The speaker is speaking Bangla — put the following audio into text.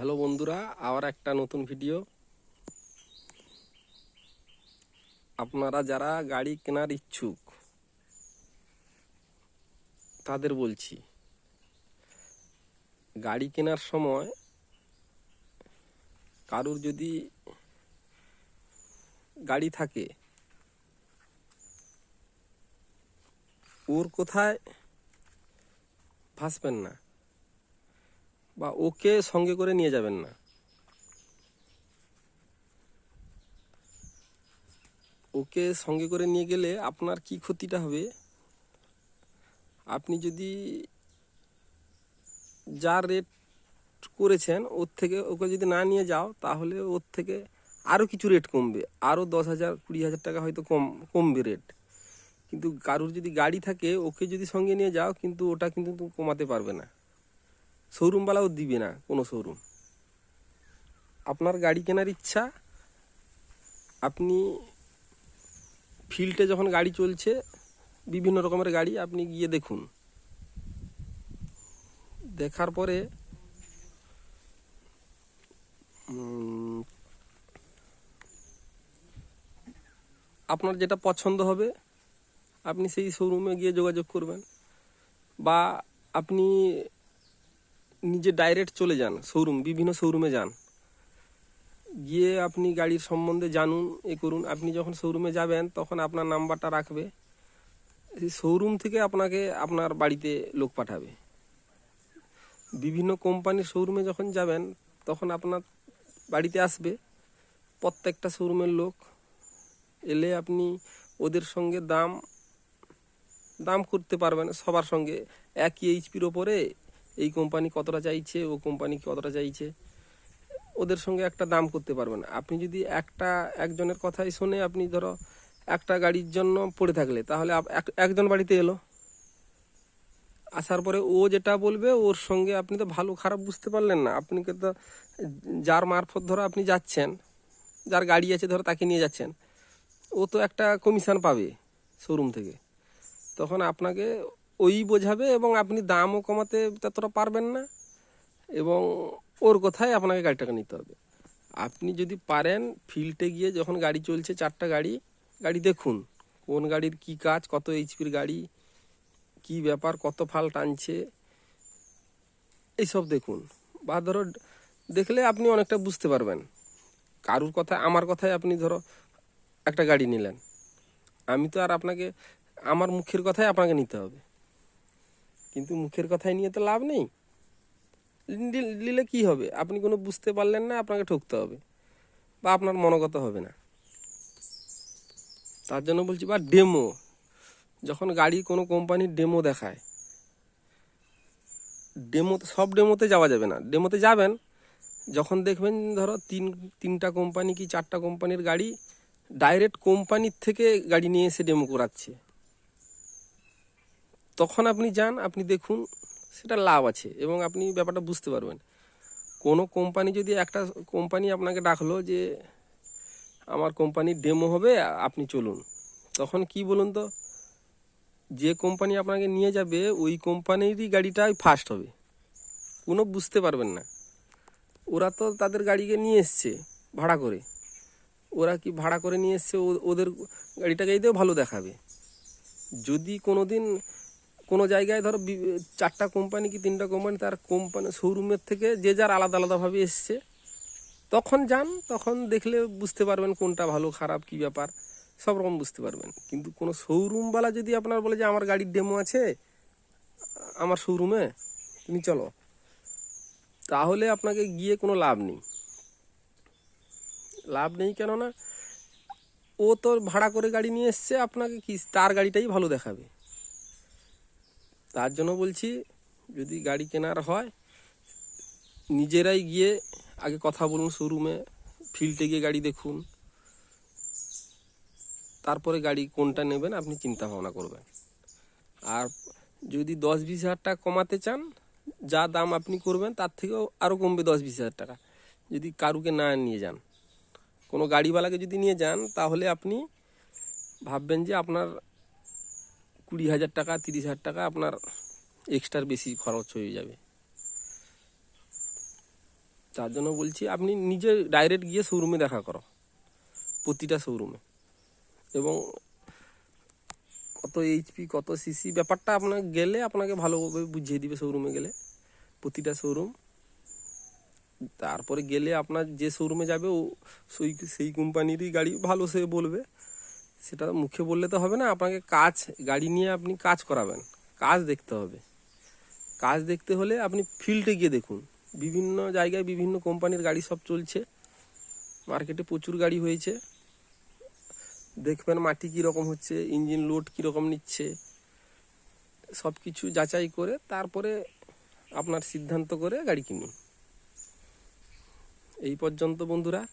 হ্যালো বন্ধুরা, আবার একটা নতুন ভিডিও আপনারা যারা গাড়ি কেনার ইচ্ছুক, তাদের বলছি, গাড়ি কেনার সময় কারুর যদি গাড়ি থাকে, ওর কোথায় ভাসবেন না। বা ওকে সঙ্গে করে নিয়ে যাবেন না। ওকে সঙ্গে করে নিয়ে গেলে আপনার কি ক্ষতিটা হবে? আপনি যদি যা রেট করেছেন, ওর থেকে ওকে যদি না নিয়ে যাও, তাহলে ওর থেকে আরও কিছু রেট কমবে। আরও দশ হাজার, কুড়ি হাজার টাকা হয়তো কম, কমবে রেট। কিন্তু কারুর যদি গাড়ি থাকে, ওকে যদি সঙ্গে নিয়ে যাও, কিন্তু ওটা কিন্তু কমাতে পারবে না। শোরুমওয়ালাও দিবে না, কোনো শোরুম আপনার গাড়ি কেনার ইচ্ছা, আপনি ফিল্ডে যখন গাড়ি চলছে, বিভিন্ন রকমের গাড়ি আপনি গিয়ে দেখুন। দেখার পরে আপনার যেটা পছন্দ হবে, আপনি সেই শোরুমে গিয়ে যোগাযোগ করবেন। বা আপনি নিজে ডাইরেক্ট চলে যান শোরুম বিভিন্ন শোরুমে যান। গিয়ে আপনি গাড়ির সম্বন্ধে জানুন, এ করুন। আপনি যখন শোরুমে যাবেন, তখন আপনার নাম্বারটা রাখবে। শোরুম থেকে আপনাকে আপনার বাড়িতে লোক পাঠাবে। বিভিন্ন কোম্পানির শোরুমে যখন যাবেন, তখন আপনার বাড়িতে আসবে প্রত্যেকটা শোরুমের লোক। এলে আপনি ওদের সঙ্গে দাম দাম করতে পারবেন সবার সঙ্গে। একই এইচপির ওপরে এই কোম্পানি কতটা চাইছে, ও কোম্পানি কতটা চাইছে, ওদের সঙ্গে একটা দাম করতে পারবেন। আপনি যদি একটা, একজনের কথাই শুনে আপনি ধরো একটা গাড়ির জন্য পড়ে থাকলে, তাহলে এক- একজন বাড়িতে এলো। আসার পরে ও যেটা বলবে, ওর সঙ্গে আপনি তো ভালো খারাপ বুঝতে পারলেন না। আপনি তো যার মারফত ধরো আপনি যাচ্ছেন, যার গাড়ি আছে ধরো তাকে নিয়ে যাচ্ছেন, ও তো একটা কমিশন পাবে শোরুম থেকে। তখন আপনাকে ওই বোঝাবে এবং আপনি দামও কমাতে ততটা পারবেন না এবং ওর কথায় আপনাকে গাড়িটাকে নিতে হবে। আপনি যদি পারেন ফিল্ডে গিয়ে যখন গাড়ি চলছে, চারটা গাড়ি গাড়ি দেখুন, কোন গাড়ির কি কাজ, কত এইচপির গাড়ি, কি ব্যাপার, কত ফাল টানছে এইসব দেখুন। বা ধরো, দেখলে আপনি অনেকটা বুঝতে পারবেন। কারুর কথা, আমার কথায় আপনি ধরো একটা গাড়ি নিলেন। আমি তো আর আপনাকে, আমার মুখের কথাই আপনাকে নিতে হবে। কিন্তু মুখের কথাই নিয়ে তো লাভ নেই। নিলে কি হবে? আপনি কোনো বুঝতে পারলেন না, আপনাকে ঠকতে হবে বা আপনার মনোগত হবে না। তার জন্য বলছি, বা ডেমো, যখন গাড়ি কোনো কোম্পানির ডেমো দেখায়, ডেমো, সব ডেমোতে যাওয়া যাবে না। ডেমোতে যাবেন, যখন দেখবেন ধরো তিন, তিনটা কোম্পানি কি চারটা কোম্পানির গাড়ি, ডাইরেক্ট কোম্পানির থেকে গাড়ি নিয়ে এসে ডেমো করাচ্ছে। তখন আপনি যান, আপনি দেখুন সেটা লাভ আছে এবং আপনি ব্যাপারটা বুঝতে পারবেন। কোনো কোম্পানি যদি একটা কোম্পানি আপনাকে ডাকলো যে, আমার কোম্পানির ডেমো হবে, আপনি চলুন। তখন কি বলুন তো? যে কোম্পানি আপনাকে নিয়ে যাবে, ওই কোম্পানিরই গাড়িটাই ফার্স্ট হবে। কোনো বুঝতে পারবেন না। ওরা তো তাদের গাড়িকে নিয়ে এসছে ভাড়া করে। ওরা কি ভাড়া করে নিয়ে এসছে ওদের গাড়িটাকেই দিয়েও ভালো দেখাবে। যদি কোনো দিন কোনো জায়গায় ধরো চারটা কোম্পানি কি তিনটা কোম্পানি তার কোম্পানি শোরুমের থেকে যে যার আলাদা আলাদাভাবে এসছে, তখন যান, তখন দেখলে বুঝতে পারবেন কোনটা ভালো, খারাপ, কি ব্যাপার, সব রকম বুঝতে পারবেন। কিন্তু কোনো শোরুমওয়ালা যদি আপনার বলে যে আমার গাড়ির ডেমো আছে, আমার শোরুমে তুমি চলো। তাহলে আপনাকে গিয়ে কোনো লাভ নেই। লাভ নেই কেননা, ও তো ভাড়া করে গাড়ি নিয়ে এসছে, আপনাকে কি, তার গাড়িটাই ভালো দেখাবে। তার জন্য বলছি, যদি গাড়ি কেনার হয়, নিজেরাই গিয়ে আগে কথা বলুন শোরুমে ফিল্ডে গিয়ে গাড়ি দেখুন। তারপরে গাড়ি কোনটা নেবেন আপনি চিন্তা ভাবনা করবেন। আর যদি দশ বিশ হাজার টাকা কমাতে চান, যা দাম আপনি করবেন, তার থেকেও আরও কমবে দশ বিশ হাজার টাকা। যদি কারুকে না নিয়ে যান, কোনো গাড়িওয়ালাকে যদি নিয়ে যান, তাহলে আপনি ভাববেন যে আপনার কুড়ি হাজার টাকা, তিরিশ হাজার টাকা আপনার এক্সট্রার বেশি খরচ হয়ে যাবে। তার জন্য বলছি, আপনি নিজে ডাইরেক্ট গিয়ে শোরুমে দেখা করো, প্রতিটা শোরুমে এবং কত এইচপি কত সিসি ব্যাপারটা আপনার গেলে আপনাকে ভালোভাবে বুঝিয়ে দিবে শোরুমে গেলে, প্রতিটা শোরুম তারপরে গেলে আপনার যে শোরুমে যাবে ও, সেই সেই কোম্পানিরই গাড়ি ভালো সে বলবে। সেটা মুখে বললে তো হবে না, আপনাকে কাজ, গাড়ি নিয়ে আপনি কাজ করাবেন। কাজ দেখতে হবে। কাজ দেখতে হলে আপনি ফিল্ডে গিয়ে দেখুন। বিভিন্ন জায়গায় বিভিন্ন কোম্পানির গাড়ি সব চলছে। মার্কেটে প্রচুর গাড়ি হয়েছে। দেখবেন মাটি কীরকম হচ্ছে, ইঞ্জিন লোড কীরকম নিচ্ছে। সব কিছু যাচাই করে তারপরে আপনার সিদ্ধান্ত করে গাড়ি কিনুন। এই পর্যন্ত বন্ধুরা।